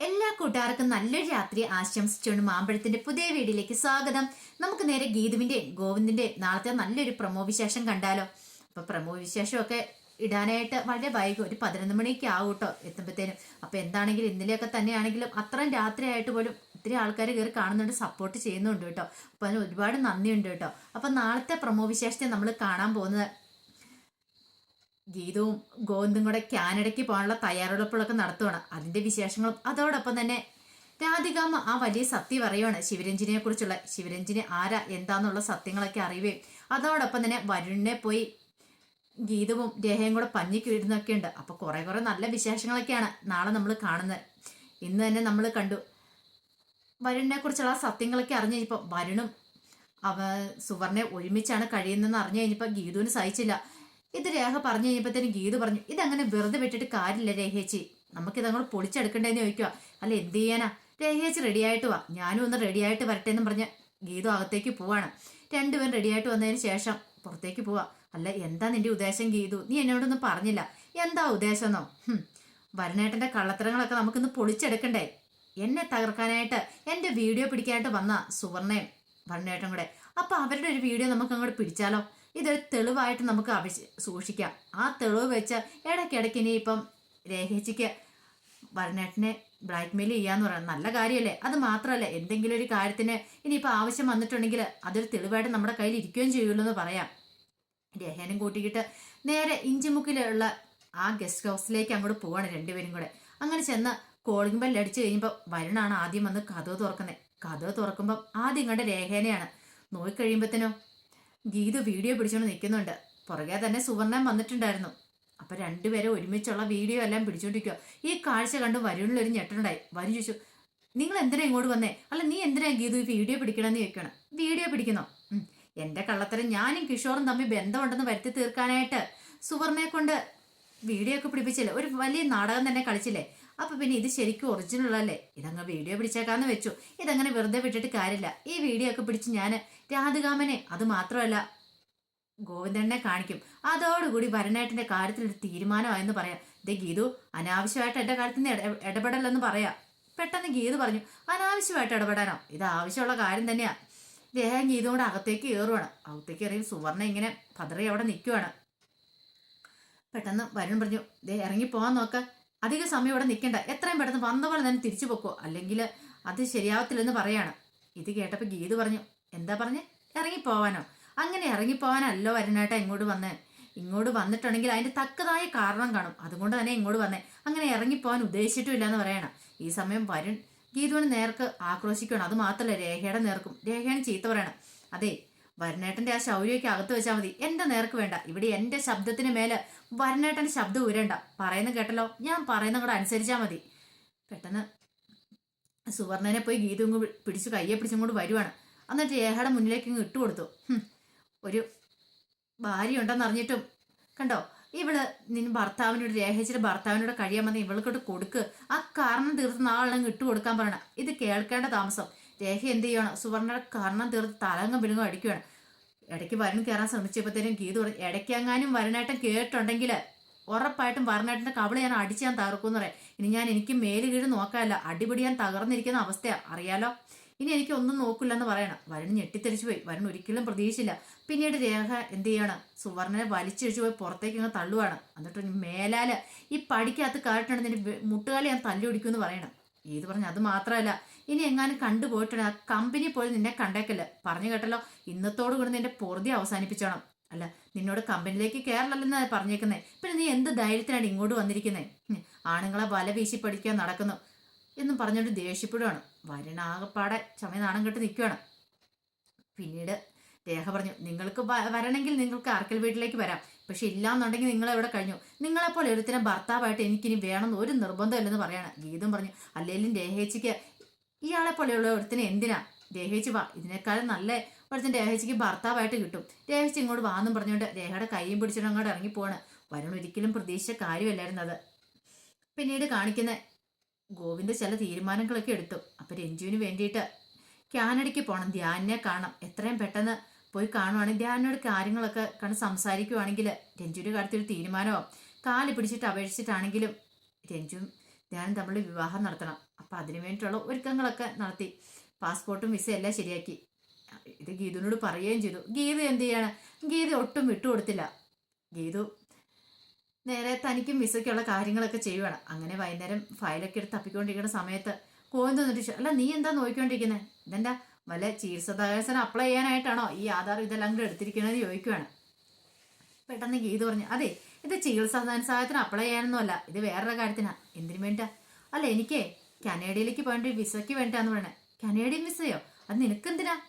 എല്ലാ കൂട്ടുകാർക്കും നല്ലൊരു രാത്രി ആശംസിച്ചുകൊണ്ട് മാമ്പഴത്തിന്റെ പുതിയ വീഡിയോയിലേക്ക് സ്വാഗതം. നമുക്ക് നേരെ ഗീതുവിന്റെ ഗോവിന്ദിന്റെ നാളത്തെ നല്ലൊരു പ്രമോ വിശേഷം കണ്ടാലോ. അപ്പൊ പ്രമോ വിശേഷമൊക്കെ ഇടാനായിട്ട് വളരെ വൈകും ഒരു പതിനൊന്ന് മണിയൊക്കെ ആവും കേട്ടോ എത്തുമ്പോഴത്തേനും അപ്പൊ എന്താണെങ്കിലും ഇന്നലെയൊക്കെ തന്നെയാണെങ്കിലും അത്രയും രാത്രിയായിട്ട് പോലും ഒത്തിരി ആൾക്കാർ കയറി കാണുന്നുണ്ട് സപ്പോർട്ട് ചെയ്യുന്നുണ്ട് കേട്ടോ. അപ്പൊ അതിന് ഒരുപാട് നന്ദിയുണ്ട് കേട്ടോ. അപ്പൊ നാളത്തെ പ്രമോ വിശേഷത്തെ നമ്മൾ കാണാൻ പോകുന്നത് ഗീതവും ഗോവിന്ദും കൂടെ കാനഡയ്ക്ക് പോകാനുള്ള തയ്യാറെടുപ്പുകളൊക്കെ നടത്തുവാണ്. അതിന്റെ വിശേഷങ്ങളും അതോടൊപ്പം തന്നെ രാധികാമ്മ ആ വലിയ സത്യം പറയുവാണ്. ശിവരഞ്ജിനിയെ കുറിച്ചുള്ള ശിവരഞ്ജിനി ആരാ എന്താന്നുള്ള സത്യങ്ങളൊക്കെ അറിയുകയും അതോടൊപ്പം തന്നെ വരുണിനെ പോയി ഗീതവും രേഖയും കൂടെ പഞ്ഞിക്ക് വിടുന്നൊക്കെ ഉണ്ട്. അപ്പൊ കുറെ കുറെ നല്ല വിശേഷങ്ങളൊക്കെയാണ് നാളെ നമ്മൾ കാണുന്നത്. ഇന്ന് തന്നെ നമ്മൾ കണ്ടു. വരുണിനെ കുറിച്ചുള്ള സത്യങ്ങളൊക്കെ അറിഞ്ഞു കഴിഞ്ഞപ്പോൾ വരുണും അവ സുവർണെ ഒരുമിച്ചാണ് കഴിയുന്നതെന്ന് അറിഞ്ഞു കഴിഞ്ഞപ്പോൾ ഗീതുവിന് സഹിച്ചില്ല. ഇത് രേഖ പറഞ്ഞു കഴിഞ്ഞപ്പോഴത്തേനും ഗീത് പറഞ്ഞു ഇതങ്ങനെ വെറുതെ വിട്ടിട്ട് കാര്യമില്ല രേഖേച്ചി. നമുക്കിത് അങ്ങോട്ട് പൊളിച്ചെടുക്കണ്ടേന്ന് ചോദിക്കുക അല്ല എന്ത് ചെയ്യാനാ? രേഖേച്ചി റെഡി ആയിട്ട് വാ. ഞാനും ഒന്ന് റെഡി ആയിട്ട് വരട്ടെ എന്ന് പറഞ്ഞ ഗീതു അകത്തേക്ക് പോവാണ്. രണ്ടുപേരും റെഡി ആയിട്ട് വന്നതിന് ശേഷം പുറത്തേക്ക് പോവാ. അല്ല എന്താ നിന്റെ ഉദ്ദേശം ഗീതു? നീ എന്നോടൊന്നും പറഞ്ഞില്ല. എന്താ ഉദ്ദേശം എന്നോ ഹും, വരനേട്ടന്റെ കള്ളത്തരങ്ങളൊക്കെ നമുക്കിന്ന് പൊളിച്ചെടുക്കണ്ടേ? എന്നെ തകർക്കാനായിട്ട് എന്റെ വീഡിയോ പിടിക്കാനായിട്ട് വന്ന സുവർണയും വരണേട്ടൻ കൂടെ. അപ്പൊ അവരുടെ ഒരു വീഡിയോ നമുക്ക് അങ്ങോട്ട് പിടിച്ചാലോ? ഇതൊരു തെളിവായിട്ട് നമുക്ക് അഭിഷ സൂക്ഷിക്കാം. ആ തെളിവ് വെച്ച് ഇടയ്ക്കിടയ്ക്ക് ഇനി ഇപ്പം രേഖിച്ചിക്ക് വരനേട്ടനെ ബ്ലാക്ക്മെയിൽ ചെയ്യാന്ന് പറയുന്നത് നല്ല കാര്യമല്ലേ? അത് മാത്രമല്ല എന്തെങ്കിലും ഒരു കാര്യത്തിന് ഇനിയിപ്പോൾ ആവശ്യം വന്നിട്ടുണ്ടെങ്കിൽ അതൊരു തെളിവായിട്ട് നമ്മുടെ കയ്യിൽ ഇരിക്കുകയും ചെയ്യുള്ളൂ എന്ന് പറയാം. രഹേനും കൂട്ടിയിട്ട് നേരെ ഇഞ്ചിമുക്കിലുള്ള ആ ഗസ്റ്റ് ഹൗസിലേക്ക് അങ്ങോട്ട് പോവാണ് രണ്ടുപേരും കൂടെ. അങ്ങനെ ചെന്ന് കോളിംഗ് ബെൽ അടിച്ചു കഴിയുമ്പോൾ വരുണാണ് ആദ്യം വന്ന് കഥവ് തുറക്കുന്നത് കഥവ് തുറക്കുമ്പോൾ ആദ്യം കണ്ട രേഖേനെയാണ്. നോക്കിക്കഴിയുമ്പോഴത്തേനോ ഗീതു വീഡിയോ പിടിച്ചുകൊണ്ട് നിൽക്കുന്നുണ്ട് പുറകെ തന്നെ സുവർണം വന്നിട്ടുണ്ടായിരുന്നു. അപ്പൊ രണ്ടുപേരെ ഒരുമിച്ചുള്ള വീഡിയോ എല്ലാം പിടിച്ചോണ്ടിരിക്കുക ഈ കാഴ്ച കണ്ട് ഒരു ഞെട്ടനുണ്ടായി വരു ചോദിച്ചു നിങ്ങൾ എന്തിനാ ഇങ്ങോട്ട് വന്നേ? അല്ല നീ എന്തിനാ ഗീതു വീഡിയോ പിടിക്കണമെന്ന് ചോദിക്കണം വീഡിയോ പിടിക്കുന്നോ. എന്റെ കള്ളത്തരം ഞാനും കിഷോറും തമ്മിൽ ബന്ധമുണ്ടെന്ന് വരുത്തി തീർക്കാനായിട്ട്. സുവർണയെ കൊണ്ട് വീഡിയോ ഒക്കെ പിടിപ്പിച്ചില്ലേ? ഒരു വലിയ നാടകം തന്നെ കളിച്ചില്ലേ? അപ്പൊ പിന്നെ ഇത് ശരിക്കും ഒറിജിനൽ അല്ലേ? ഇതങ്ങ് വീഡിയോ പിടിച്ചേക്കാന്ന് വെച്ചു. ഇതങ്ങനെ വെറുതെ വിട്ടിട്ട് കാര്യമില്ല. ഈ വീഡിയോ ഒക്കെ പിടിച്ച് ഞാൻ രാധികാമനെ അത് മാത്രമല്ല ഗോവിന്ദനെ കാണിക്കും. അതോടുകൂടി വരനേട്ടന്റെ കാര്യത്തിൽ ഒരു തീരുമാനമായെന്ന് പറയാം. ദേ ഗീതു അനാവശ്യമായിട്ട് എന്റെ കാര്യത്തിൽ നിന്ന് ഇട- ഇടപെടലെന്ന് പറയാം. പെട്ടെന്ന് ഗീതു പറഞ്ഞു അനാവശ്യമായിട്ട് ഇടപെടാനോ ഇത് ആവശ്യമുള്ള കാര്യം തന്നെയാ. ദേഹം ഗീതു കൂടെ അകത്തേക്ക് കയറുവാണ് അകത്തേക്ക് കയറി സുവർണ ഇങ്ങനെ പതറി അവിടെ നിൽക്കുവാണ് പെട്ടെന്ന് വരുൺ പറഞ്ഞു ദേ ഇറങ്ങി പോകാൻ നോക്ക. അധിക സമയം ഇവിടെ നിൽക്കണ്ട. എത്രയും പെട്ടെന്ന് വന്ന പോലെ തന്നെ തിരിച്ചു പൊക്കോ. അല്ലെങ്കിൽ അത് ശരിയാവത്തില്ലെന്ന് പറയാണ്. ഇത് കേട്ടപ്പോൾ ഗീത് പറഞ്ഞു എന്താ പറഞ്ഞ്? ഇറങ്ങിപ്പോവാനോ? അങ്ങനെ ഇറങ്ങിപ്പോവാനല്ലോ വരുന്നേട്ടാ ഇങ്ങോട്ട് വന്നേ. ഇങ്ങോട്ട് വന്നിട്ടുണ്ടെങ്കിൽ അതിന്റെ തക്കതായ കാരണം കാണും. അതുകൊണ്ട് തന്നെ ഇങ്ങോട്ട് വന്നേ. അങ്ങനെ ഇറങ്ങിപ്പോവാൻ ഉദ്ദേശിച്ചിട്ടുമില്ല എന്ന് പറയണം. ഈ സമയം വരുൺ ഗീതുവിന് നേർക്ക് ആക്രോശിക്കണം അത് മാത്രമല്ല രേഖയുടെ നേർക്കും. രേഖയാണ് ചീത്ത പറയണം അതെ വരുണേട്ടന്റെ ആ ശൗര്യമൊക്കെ അകത്ത് വെച്ചാൽ മതി. എന്റെ നേർക്ക് വേണ്ട. ഇവിടെ എന്റെ ശബ്ദത്തിന് മേലെ വരനേട്ടൻ ശബ്ദം ഉരണ്ട പറയുന്ന കേട്ടല്ലോ? ഞാൻ പറയുന്ന കൂടെ അനുസരിച്ചാൽ മതി. പെട്ടെന്ന് സുവർണനെ പോയി ഗീതും കൂടി പിടിച്ചു കയ്യെ പിടിച്ചും കൊണ്ട് വരുവാണ്. എന്നിട്ട് ഏഹയുടെ മുന്നിലേക്ക് ഇങ്ങ് ഇട്ടുകൊടുത്തു കൊടുത്തു. ഒരു ഭാര്യ ഉണ്ടെന്ന് അറിഞ്ഞിട്ടും കണ്ടോ? ഇവൾ നിൻ ഭർത്താവിനോട് രേഖിച്ചിട്ട് ഭർത്താവിനോട് കഴിയാൻ വന്ന് ഇവൾക്കോട്ട് കൊടുക്ക്. ആ കാരണം തീർത്ത് നാളെ ഇട്ട് കൊടുക്കാൻ പറയണം. ഇത് കേൾക്കേണ്ട താമസം. രേഖ എന്ത് ചെയ്യണം? സുവർണയുടെ കാരണം തീർത്ത് തലങ്ങും പിലുങ്ങും അടിക്കുകയാണ് ഇടയ്ക്ക് വരുൺ കയറാൻ ശ്രമിച്ചപ്പോഴത്തേനും ഗീത് പറഞ്ഞു ഇടയ്ക്കെങ്ങാനും വരുണേട്ടൻ കേട്ടുണ്ടെങ്കിൽ ഉറപ്പായിട്ടും വരുണേട്ടന്റെ കവിള ഞാൻ അടിച്ച് ഞാൻ തകർക്കുമെന്ന് പറയാം. ഇനി ഞാൻ എനിക്ക് മേൽ കീഴ് നോക്കാനല്ല അടിപിടി ഞാൻ തകർന്നിരിക്കുന്ന അവസ്ഥയാണ് അറിയാലോ? ഇനി എനിക്ക് ഒന്നും നോക്കില്ലെന്ന് പറയണം. വരുൺ ഞെട്ടിത്തെറിച്ചു പോയി. വരുൺ ഒരിക്കലും പ്രതീക്ഷിച്ചില്ല. പിന്നീട് രേഖ എന്ത് ചെയ്യണം? സുവർണനെ വലിച്ചിഴിച്ചു പോയി പുറത്തേക്ക് അങ്ങ് തള്ളുവാണ്. എന്നിട്ട് മേലാൽ ഈ പടിക്കകത്ത് വെ- മുട്ടുകാലി ഞാൻ തല്ലി ഒടിക്കുമെന്ന് പറയണം. ഏത് പറഞ്ഞു അത് മാത്രമല്ല. ഇനി എങ്ങാനും കണ്ടുപോയിട്ടുണ്ട് കമ്പനി പോലും നിന്നെ കണ്ടേക്കല്ല? പറഞ്ഞു കേട്ടല്ലോ. ഇന്നത്തോടു കൂടി നിന്റെ പൊറുതി അവസാനിപ്പിച്ചോണം. അല്ല നിന്നോട് കമ്പനിയിലേക്ക് കയറില്ലെന്ന് പറഞ്ഞേക്കുന്നേ. പിന്നെ നീ എന്ത് ധൈര്യത്തിനാണ് ഇങ്ങോട്ട് വന്നിരിക്കുന്നേ? ആണുങ്ങളെ വല വീശി പഠിക്കാൻ നടക്കുന്നു എന്നും പറഞ്ഞുകൊണ്ട് ദേഷ്യപ്പെടുവാണ്. വരണാകപ്പാടെ ചമയ നാണം കെട്ട് നിൽക്കുകയാണ് പിന്നീട് രേഖ പറഞ്ഞു നിങ്ങൾക്ക് വരണമെങ്കിൽ നിങ്ങൾക്ക് ആർക്കൽ വീട്ടിലേക്ക് വരാം. പക്ഷെ ഇല്ലാന്നുണ്ടെങ്കിൽ നിങ്ങൾ ഇവിടെ കഴിഞ്ഞു. നിങ്ങളെപ്പോലെ ഒരുത്തിനെ ഭർത്താവായിട്ട് എനിക്കിനി വേണമെന്ന് ഒരു നിർബന്ധമില്ലെന്ന് പറയാണ്. ഗീതം പറഞ്ഞു അല്ലെങ്കിലും രേഖേച്ചിക്ക് ഇയാളെ പോലെയുള്ള ഒരുത്തിന് എന്തിനാ? രേഖേച്ചി വാ. ഇതിനേക്കാളും നല്ല ഒരുത്തിന് രേഖേച്ചിക്ക് ഭർത്താവായിട്ട് കിട്ടും. രേഖേച്ചി ഇങ്ങോട്ട് വാന്നും പറഞ്ഞുകൊണ്ട് ദേഹയുടെ കൈയും പിടിച്ചിട്ട് അങ്ങോട്ട് ഇറങ്ങി പോവാണ്. വരുൺ ഒരിക്കലും പ്രതീക്ഷിച്ച കാര്യമല്ലായിരുന്നു അത്. പിന്നീട് കാണിക്കുന്ന ഗോവിന്ദ് ചില തീരുമാനങ്ങളൊക്കെ എടുത്തു. അപ്പൊ രഞ്ജുവിന് വേണ്ടിയിട്ട് കാനഡയ്ക്ക് പോകണം ധ്യാനിനെ കാണണം. എത്രയും പെട്ടെന്ന് പോയി കാണുവാണെങ്കിൽ ധ്യാനോട് കാര്യങ്ങളൊക്കെ കണ്ട് സംസാരിക്കുവാണെങ്കിൽ രഞ്ജുവിന്റെ കാര്യത്തിൽ ഒരു തീരുമാനമോ? കാൽ പിടിച്ചിട്ട് അപേക്ഷിച്ചിട്ടാണെങ്കിലും രഞ്ജു ധ്യാനം തമ്മിൽ വിവാഹം നടത്തണം. അപ്പം അതിനു വേണ്ടിയിട്ടുള്ള ഒരുക്കങ്ങളൊക്കെ നടത്തി. പാസ്പോർട്ടും വിസ എല്ലാം ശരിയാക്കി. ഇത് ഗീതുവിനോട് പറയുകയും ചെയ്തു. ഗീതു എന്ത് ചെയ്യാണ്? ഗീത ഒട്ടും വിട്ടുകൊടുത്തില്ല ഗീതു നേരെ തനിക്കും വിസയ്ക്കുള്ള കാര്യങ്ങളൊക്കെ ചെയ്യുവാണ്. അങ്ങനെ വൈകുന്നേരം ഫയലൊക്കെ എടുത്ത് തപ്പിക്കൊണ്ടിരിക്കുന്ന സമയത്ത് കോയിൻ തന്നിട്ട് അല്ല നീ എന്താ നോക്കിക്കൊണ്ടിരിക്കുന്നത് ഇതെന്താ? വല്ല ചികിത്സാദായസനം അപ്ലൈ ചെയ്യാനായിട്ടാണോ ഈ ആധാർ ഇതെല്ലാം കൂടെ എടുത്തിരിക്കണത് ചോദിക്കുവാണ്. പെട്ടെന്ന് ഗീത പറഞ്ഞു അതെ ഇത് ചികിത്സാ ധനസഹായത്തിന് അപ്ലൈ ചെയ്യാനൊന്നുമല്ല. ഇത് വേറൊരു കാര്യത്തിനാ. എന്തിനു വേണ്ടിയാ അല്ല എനിക്കേ കനേഡയിലേക്ക് പോകേണ്ട വിസയ്ക്ക് വേണ്ടിയാന്ന് പറയണേ. കനേഡിയൻ വിസയോ അത് നിനക്കെന്തിനാ?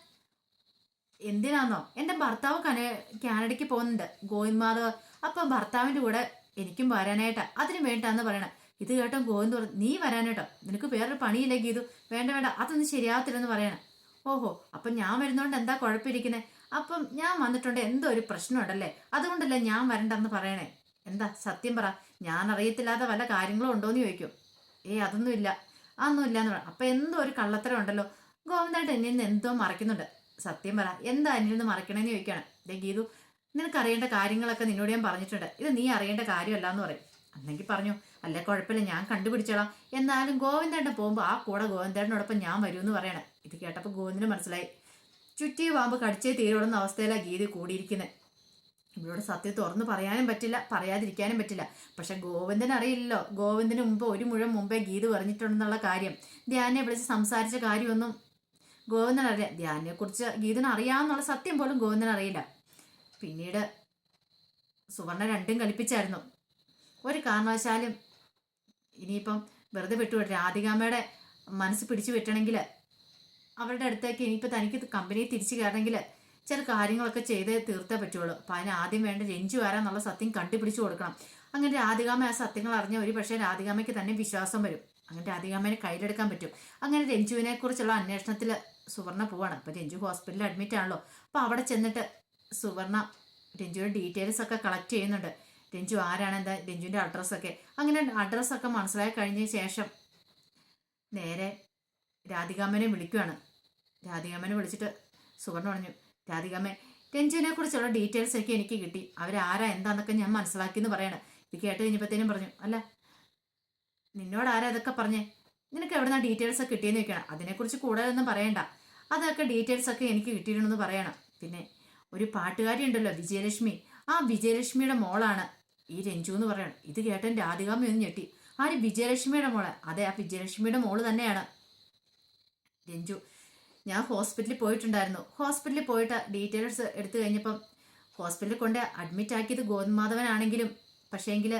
എന്തിനാന്നോ? എന്റെ ഭർത്താവ് കനേ കാനഡയ്ക്ക് പോകുന്നുണ്ട്. ഗോവിന്ദ് മാധവ് അപ്പം ഭർത്താവിന്റെ കൂടെ എനിക്കും വരാനായിട്ടാ. അതിന് വേണ്ടാന്ന് പറയണേ. ഇത് കേട്ടോ ഗോവിന്ദ് പറഞ്ഞു നീ വരാനേട്ടോ നിനക്ക് വേറൊരു പണിയില്ല ഗീതു? വേണ്ട വേണ്ട. അതൊന്നും ശരിയാകത്തില്ലെന്ന് പറയണേ. ഓഹോ അപ്പം ഞാൻ വരുന്നോണ്ട് എന്താ കുഴപ്പമിരിക്കുന്നത് അപ്പം ഞാൻ വന്നിട്ടുണ്ട്. എന്തോ ഒരു പ്രശ്നമുണ്ടല്ലേ? അതുകൊണ്ടല്ലേ ഞാൻ വരണ്ടെന്ന് പറയണേ. എന്താ സത്യം പറ? ഞാൻ അറിയത്തില്ലാത്ത വല്ല കാര്യങ്ങളും ഉണ്ടോയെന്ന് ചോദിക്കും. ഏ അതൊന്നുമില്ല. അതൊന്നും ഇല്ല എന്ന് പറഞ്ഞു അപ്പം എന്തോ ഒരു കള്ളത്തരം ഉണ്ടല്ലോ. ഗോവിന്ദായിട്ട് എന്നിൽ നിന്ന് എന്തോ മറയ്ക്കുന്നുണ്ട്. സത്യം പറ. എന്താ എന്നിൽ നിന്ന് മറയ്ക്കണേന്ന് ചോദിക്കുകയാണ് ദേ ഗീതു നിനക്ക് അറിയേണ്ട കാര്യങ്ങളൊക്കെ നിന്നോട് ഞാൻ പറഞ്ഞിട്ടുണ്ട്. ഇത് നീ അറിയേണ്ട കാര്യമല്ല എന്ന് പറയും. അന്നെങ്കിൽ പറഞ്ഞു അല്ലെ കുഴപ്പമില്ല ഞാൻ കണ്ടുപിടിച്ചോളാം. എന്നാലും ഗോവിന്ദേട്ടൻ പോകുമ്പോൾ ആ കൂടെ ഗോവിന്ദേട്ടനോടൊപ്പം ഞാൻ വരുമെന്ന് പറയണേ. ഇത് കേട്ടപ്പോൾ ഗോവിന്ദന് മനസ്സിലായി. ചുറ്റിയ പാമ്പ് കടിച്ചേ തീരുള്ള അവസ്ഥയിലാണ് ഗീതി കൂടിയിരിക്കുന്നത് ഇവരോട് സത്യം തുറന്നു പറയാനും പറ്റില്ല പറയാതിരിക്കാനും പറ്റില്ല. പക്ഷെ ഗോവിന്ദൻ അറിയില്ലല്ലോ. ഗോവിന്ദന് മുമ്പ് ഒരു മുഴുവൻ മുമ്പേ ഗീത് പറഞ്ഞിട്ടുണ്ടെന്നുള്ള കാര്യം. ധ്യാനെ വിളിച്ച് സംസാരിച്ച കാര്യമൊന്നും ഗോവിന്ദൻ അറിയാം ധ്യാനെ കുറിച്ച് ഗീതന് അറിയാമെന്നുള്ള സത്യം പോലും ഗോവിന്ദൻ അറിയില്ല. പിന്നീട് സുവർണ രണ്ടും കളിപ്പിച്ചായിരുന്നു ഒരു കാരണവശാലും ഇനിയിപ്പം വെറുതെ വിട്ടുവിട്ട് രാധികാമ്മയുടെ മനസ്സ് പിടിച്ചു വിട്ടണമെങ്കിൽ അവരുടെ അടുത്തേക്ക് ഇനിയിപ്പോൾ തനിക്ക് കമ്പനി തിരിച്ചു കയറണമെങ്കിൽ ചില കാര്യങ്ങളൊക്കെ ചെയ്തേ തീർത്തേ പറ്റുള്ളൂ. അപ്പം അതിന് ആദ്യം വേണ്ട രഞ്ജു ആരാന്നുള്ള സത്യം കണ്ടുപിടിച്ചു കൊടുക്കണം. അങ്ങനെ രാധികാമ ആ സത്യങ്ങൾ അറിഞ്ഞ ഒരു പക്ഷേ രാധികാമയ്ക്ക് തന്നെ വിശ്വാസം വരും. അങ്ങനെ രാധികാമേനെ കയ്യിലെടുക്കാൻ പറ്റും. അങ്ങനെ രഞ്ജുവിനെ കുറിച്ചുള്ള അന്വേഷണത്തിൽ സുവർണ പോവാണ്. അപ്പം രഞ്ജു ഹോസ്പിറ്റലിൽ അഡ്മിറ്റ് ആണല്ലോ. അപ്പം അവിടെ ചെന്നിട്ട് സുവർണ രഞ്ജുവിന്റെ ഡീറ്റെയിൽസ് ഒക്കെ കളക്ട് ചെയ്യുന്നുണ്ട്. രഞ്ജു ആരാണ് എന്താ രഞ്ജുവിന്റെ അഡ്രസ്സൊക്കെ അങ്ങനെ അഡ്രസ്സൊക്കെ മനസ്സിലാക്കി കഴിഞ്ഞ ശേഷം നേരെ രാധികാമനെ വിളിക്കുവാണ്. രാധികാമനെ വിളിച്ചിട്ട് സുവർണ പറഞ്ഞു രാധികാമ്മ രഞ്ജുവിനെ കുറിച്ചുള്ള ഡീറ്റെയിൽസ് ഒക്കെ എനിക്ക് കിട്ടി. അവരാരാ എന്താന്നൊക്കെ ഞാൻ മനസ്സിലാക്കി എന്ന് പറയണം. ഇത് കേട്ട് കഴിഞ്ഞപ്പോഴത്തേനും പറഞ്ഞു അല്ല നിന്നോട് ആരാ ഇതൊക്കെ പറഞ്ഞേ? നിനക്ക് എവിടെ നിന്ന് ഡീറ്റെയിൽസ് ഒക്കെ കിട്ടിയെന്ന് വെക്കണം അതിനെക്കുറിച്ച് കൂടുതലൊന്നും പറയണ്ട. അതൊക്കെ ഡീറ്റെയിൽസ് ഒക്കെ എനിക്ക് കിട്ടിയിട്ടുണ്ടെന്ന് പറയണം. പിന്നെ ഒരു പാട്ടുകാരി ഉണ്ടല്ലോ വിജയലക്ഷ്മി. ആ വിജയലക്ഷ്മിയുടെ മോളാണ് ഈ രഞ്ജു എന്ന് പറയണം. ഇത് കേട്ടൻ രാധികാമ്മ ഒന്ന് ഞെട്ടി. ആര്? വിജയലക്ഷ്മിയുടെ മോളെ. അതെ ആ വിജയലക്ഷ്മിയുടെ മോൾ തന്നെയാണ്. രഞ്ജു ഞാൻ ഹോസ്പിറ്റലിൽ പോയിട്ടുണ്ടായിരുന്നു. ഹോസ്പിറ്റലിൽ പോയിട്ട് ഡീറ്റെയിൽസ് എടുത്തു കഴിഞ്ഞപ്പം ഹോസ്പിറ്റലിൽ കൊണ്ട് അഡ്മിറ്റ് ആക്കിയത് ഗോന്മാധവനാണെങ്കിലും പക്ഷേങ്കിൽ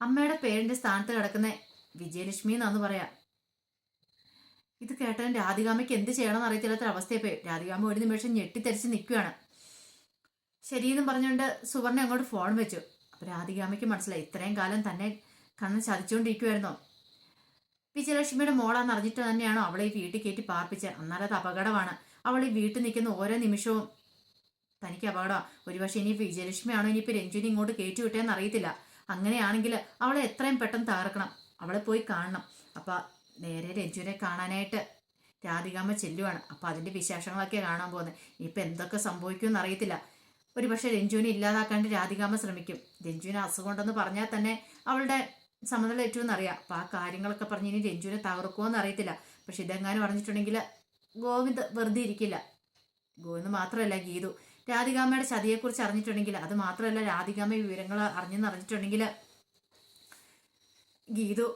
അമ്മയുടെ പേരിന്റെ സ്ഥാനത്ത് കിടക്കുന്ന വിജയലക്ഷ്മി എന്നാന്ന് പറയാം. ഇത് കേട്ടതിന് രാധികാമയ്ക്ക് എന്ത് ചെയ്യണമെന്ന് അറിയത്തില്ലാത്ത അവസ്ഥയെ പോയി. രാധികാമ ഒരു നിമിഷം ഞെട്ടിത്തെറിച്ച് നിൽക്കുകയാണ്. ശരിയെന്നും പറഞ്ഞുകൊണ്ട് സുവർണ അങ്ങോട്ട് ഫോൺ വെച്ചു. അപ്പം രാധികാമയ്ക്ക് മനസ്സിലായി ഇത്രയും കാലം തന്നെ കണ്ണ് ചതിച്ചുകൊണ്ടിരിക്കുമായിരുന്നോ വിജയലക്ഷ്മിയുടെ മോളാന്ന് അറിഞ്ഞിട്ട് തന്നെയാണോ അവളെ ഈ വീട്ടിൽ കയറ്റി പാർപ്പിച്ചത് എന്നാൽ അത് അപകടമാണ്. അവൾ ഈ വീട്ടിൽ നിൽക്കുന്ന ഓരോ നിമിഷവും തനിക്ക് അപകടമാണ്. ഒരുപക്ഷെ ഇനി വിജയലക്ഷ്മി ആണോ ഇനിയിപ്പോൾ രഞ്ജുവിനെ ഇങ്ങോട്ട് കയറ്റി വിട്ടേന്ന് അറിയത്തില്ല. അങ്ങനെയാണെങ്കിൽ അവളെ എത്രയും പെട്ടെന്ന് തകർക്കണം. അവളെ പോയി കാണണം. അപ്പം നേരെ രഞ്ജുവിനെ കാണാനായിട്ട് രാധികാമ്മ ചെല്ലുവാണ്. അപ്പം അതിന്റെ വിശേഷങ്ങളൊക്കെ കാണാൻ പോകുന്നത്. ഇനിയിപ്പോൾ എന്തൊക്കെ സംഭവിക്കുമെന്ന് അറിയത്തില്ല. ഒരു പക്ഷേ രഞ്ജുവിനെ ഇല്ലാതാക്കാണ്ട് രാധികാമ്മ ശ്രമിക്കും. രഞ്ജുവിന് അസുഖമുണ്ടെന്ന് പറഞ്ഞാൽ തന്നെ അവളുടെ സമനില ഏറ്റവും അറിയാം. അപ്പം ആ കാര്യങ്ങളൊക്കെ പറഞ്ഞ് ഇനി രഞ്ജുവിനെ തകർക്കുമോന്ന് അറിയത്തില്ല. പക്ഷെ ഇതെങ്ങാനും പറഞ്ഞിട്ടുണ്ടെങ്കിൽ ഗോവിന്ദ് വെറുതെ ഇരിക്കില്ല. ഗോവിന്ദ് മാത്രമല്ല ഗീതു. രാധികാമ്മയുടെ ചതിയെക്കുറിച്ച് അറിഞ്ഞിട്ടുണ്ടെങ്കിൽ അത് മാത്രമല്ല രാധികാമ്മ വിവരങ്ങൾ അറിഞ്ഞെന്ന് അറിഞ്ഞിട്ടുണ്ടെങ്കിൽ ഗീതു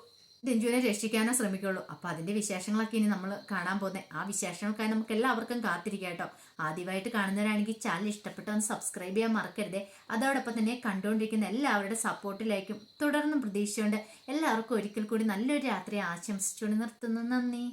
രഞ്ജുവിനെ രക്ഷിക്കാനേ ശ്രമിക്കുള്ളൂ. അപ്പോൾ അതിന്റെ വിശേഷങ്ങളൊക്കെ ഇനി നമ്മൾ കാണാൻ പോകുന്നത് ആ വിശേഷങ്ങൾക്കായി നമുക്ക് എല്ലാവർക്കും കാത്തിരിക്കാം കേട്ടോ. ആദ്യമായിട്ട് കാണുന്നവരാണെങ്കിൽ ചാനൽ ഇഷ്ടപ്പെട്ടോ ഒന്ന് സബ്സ്ക്രൈബ് ചെയ്യാൻ മറക്കരുതേ. അതോടൊപ്പം തന്നെ കണ്ടുകൊണ്ടിരിക്കുന്ന എല്ലാവരുടെ സപ്പോർട്ടിലേക്കും തുടർന്നും പ്രതീക്ഷിച്ചുകൊണ്ട് എല്ലാവർക്കും ഒരിക്കൽ കൂടി നല്ലൊരു രാത്രി ആശംസിച്ചുകൊണ്ട് നിർത്തുന്നു. നന്ദി.